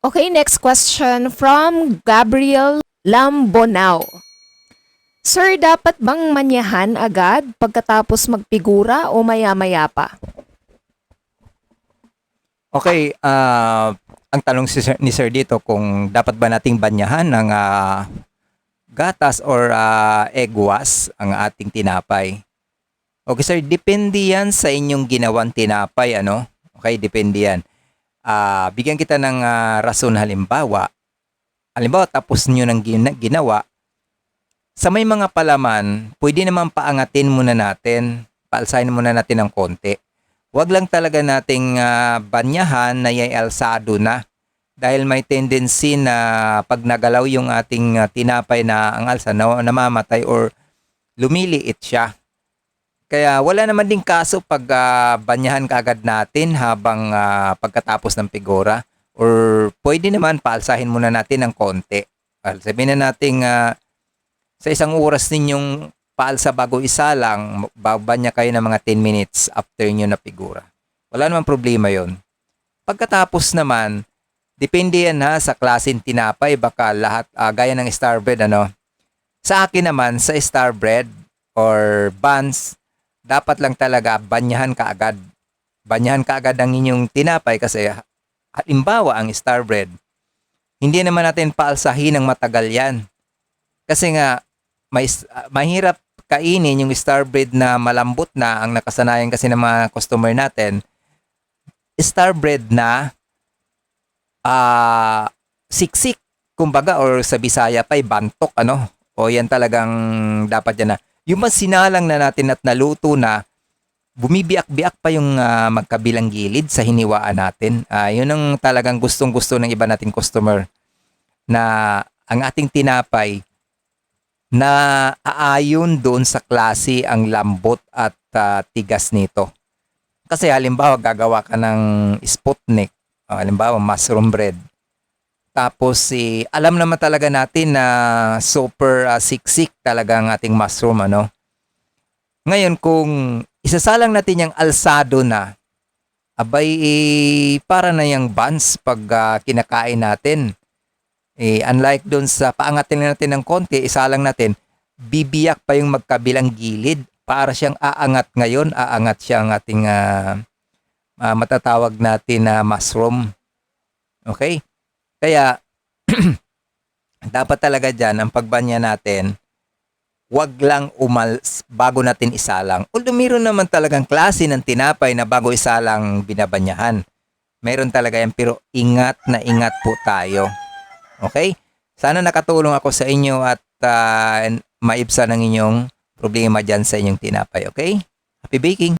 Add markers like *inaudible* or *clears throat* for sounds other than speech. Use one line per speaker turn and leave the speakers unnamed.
Okay, next question from Gabriel Lambonao. Sir, dapat bang manyahan agad pagkatapos magpigura o maya-maya pa?
Okay, ah, ang tanong si sir, ni Sir dito kung dapat ba nating banyahan ng ah, gatas or ah, egg wash ang ating tinapay. Okay sir, depende yan sa inyong ginawang tinapay, ano? Okay, depende yan. Ah, bigyan kita ng ah, rason halimbawa. Halimbawa, tapos nyo ng gina- ginawa, sa may mga palaman, pwede naman paangatin muna natin, paalsahin muna natin ng konti. Huwag lang talaga nating ah, banyahan na yung alsado na dahil may tendency na pag nagalaw yung ating ah, tinapay na ang alsa na namamatay or lumiliit siya. Kaya wala naman din kaso pag ah, banyahan kaagad natin habang ah, pagkatapos ng pigora or pwede naman paalsahin muna natin ng konti. Ah, sabihin na natin ah, sa isang oras ninyong paalsa bago isa lang, babanya kayo ng mga 10 minutes after nyo na figura. Wala namang problema yon. Pagkatapos naman, depende yan ha sa klaseng tinapay, baka lahat, ah, gaya ng star bread, ano. Sa akin naman, sa star bread or buns, dapat lang talaga banyahan ka agad. Banyahan ka agad ang inyong tinapay kasi halimbawa ang star bread, hindi naman natin paalsahin ng matagal yan. Kasi nga, may, ah, mahirap kainin yung star bread na malambot na ang nakasanayan kasi ng mga customer natin. Star bread na ah siksik kumbaga or sa Bisaya pa bantok ano o yan talagang dapat yan na yung mas sinalang na natin at naluto na bumibiyak-biak pa yung ah, magkabilang gilid sa hiniwaan natin. Ah, yun ang talagang gustong-gusto ng iba nating customer na ang ating tinapay na aayon doon sa klase ang lambot at ah, tigas nito. Kasi halimbawa gagawa ka ng sputnik, ah, halimbawa mushroom bread. Tapos eh, alam naman talaga natin na super ah, siksik talaga ang ating mushroom ano. Ngayon kung isasalang natin yung alsado na abay eh, para na yung buns pag ah, kinakain natin. Eh, unlike doon sa paangatin natin ng konti, isalang natin, bibiyak pa yung magkabilang gilid para siyang aangat ngayon, aangat siya ang ating ah, ah, matatawag natin na mushroom. Okay? Kaya, *clears throat* dapat talaga dyan, ang pagbanya natin, wag lang umal bago natin isalang. Although meron naman talagang klase ng tinapay na bago isalang binabanyahan. Meron talaga yan, pero ingat na ingat po tayo. Okay? Sana nakatulong ako sa inyo at uh, maibsan ang inyong problema dyan sa inyong tinapay. Okay? Happy baking!